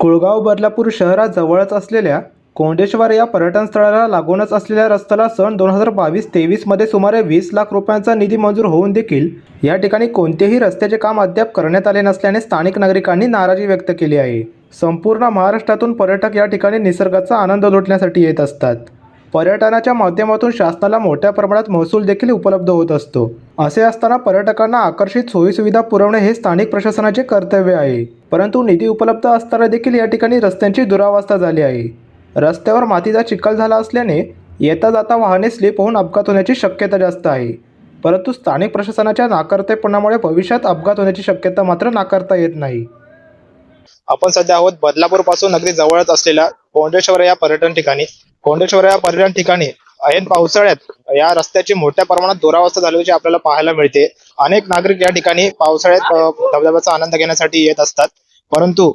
कुळगाव बदलापूर शहराजवळच असलेल्या कोंडेश्वर या पर्यटन स्थळाला लागूनच असलेल्या रस्त्याला सन दोन हजार बावीस तेवीसमध्ये सुमारे वीस लाख रुपयांचा निधी मंजूर होऊन देखील या ठिकाणी कोणतेही रस्त्याचे काम अद्याप करण्यात आले नसल्याने स्थानिक नागरिकांनी नाराजी व्यक्त केली आहे. संपूर्ण महाराष्ट्रातून पर्यटक या ठिकाणी निसर्गाचा आनंद लुटण्यासाठी येत असतात. पर्यटनाच्या माध्यमातून शासनाला मोठ्या प्रमाणात महसूल देखील उपलब्ध होत असतो. असे असताना पर्यटकांना आकर्षित सोयीसुविधा पुरवणे हे स्थानिक प्रशासनाचे कर्तव्य आहे. परंतु निधी उपलब्ध असताना देखील या ठिकाणी रस्त्यांची दुरावस्था झाली आहे. रस्त्यावर मातीचा चिखल झाला असल्याने येता जाता वाहने स्लिप होऊन अपघात होण्याची शक्यता जास्त आहे. परंतु स्थानिक प्रशासनाच्या नाकारतेपणामुळे भविष्यात अपघात होण्याची शक्यता मात्र नाकारता येत नाही. आपण सध्या आहोत बदलापूरपासून अगदी जवळच असलेल्या कोंडेश्वर या पर्यटन ठिकाणी. कोंडेश्वर या पर्यटन ठिकाणी ऐन पावसाळ्यात या रस्त्याची मोठ्या प्रमाणात दुरावस्था झाल्याची आपल्याला पाहायला मिळते. अनेक नागरिक या ठिकाणी पावसाळ्यात धबधब्याचा आनंद घेण्यासाठी येत असतात. परंतु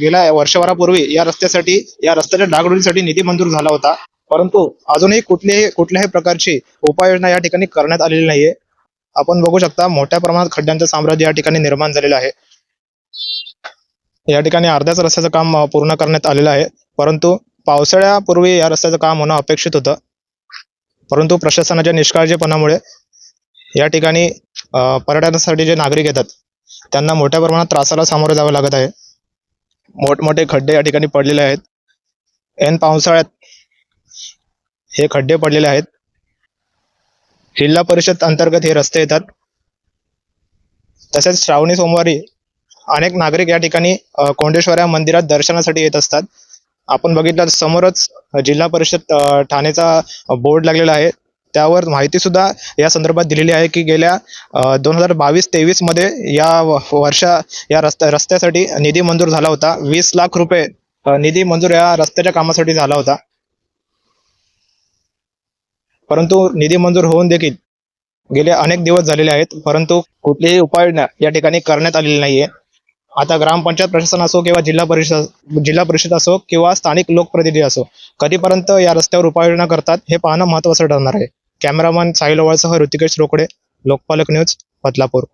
गेल्या वर्षभरापूर्वी या रस्त्यासाठी या रस्त्याच्या डागडुजीसाठी निधी मंजूर झाला होता. परंतु अजूनही कुठलीही कुठल्याही प्रकारची उपाययोजना या ठिकाणी करण्यात आलेली नाहीये. आपण बघू शकता मोठ्या प्रमाणात खड्ड्यांचं साम्राज्य या ठिकाणी निर्माण झालेलं आहे. या ठिकाणी अर्ध्याच रस्त्याचं काम पूर्ण करण्यात आलेलं आहे. परंतु पावसाळ्यापूर्वी या रस्त्याचं काम होणं अपेक्षित होतं. परंतु प्रशासनाच्या निष्काळजीपणामुळे या ठिकाणी पर्यटनासाठी जे नागरिक येतात त्यांना मोठ्या प्रमाणात त्रासाला सामोरे जावं लागत आहे. मोठमोठे खड्डे या ठिकाणी पडलेले आहेत. ऐन पावसाळ्यात हे खड्डे पडलेले आहेत. जिल्हा परिषद अंतर्गत हे रस्ते येतात. तसेच श्रावणी सोमवारी अनेक नागरिक या ठिकाणी कोंडेश्वर या मंदिरात दर्शनासाठी येत असतात. आपण बघितलं समोरच जिल्हा परिषद ठाणेचा बोर्ड लागलेला आहे. त्यावर माहिती सुद्धा या संदर्भात दिलेली आहे की गेल्या दोन हजार बावीस तेवीसमध्ये या वर्षा या रस्त्या रस्त्यासाठी निधी मंजूर झाला होता. वीस लाख रुपये निधी मंजूर या रस्त्याच्या कामासाठी झाला होता. परंतु निधी मंजूर होऊन देखील गेले अनेक दिवस झालेले आहेत. परंतु कुठलीही उपाययोजना या ठिकाणी करण्यात आलेली नाहीये. आता ग्रामपंचायत प्रशासन असो किंवा जिल्हा परिषद जिल्हा परिषद असो किंवा स्थानिक लोकप्रतिनिधी असो कधीपर्यंत या रस्त्यावर उपाययोजना करतात हे पाहणं महत्वाचं ठरणार आहे. कॅमेरामन साहिल ओवाळसह ऋतिकेश रोकडे लोकपालक न्यूज बदलापूर.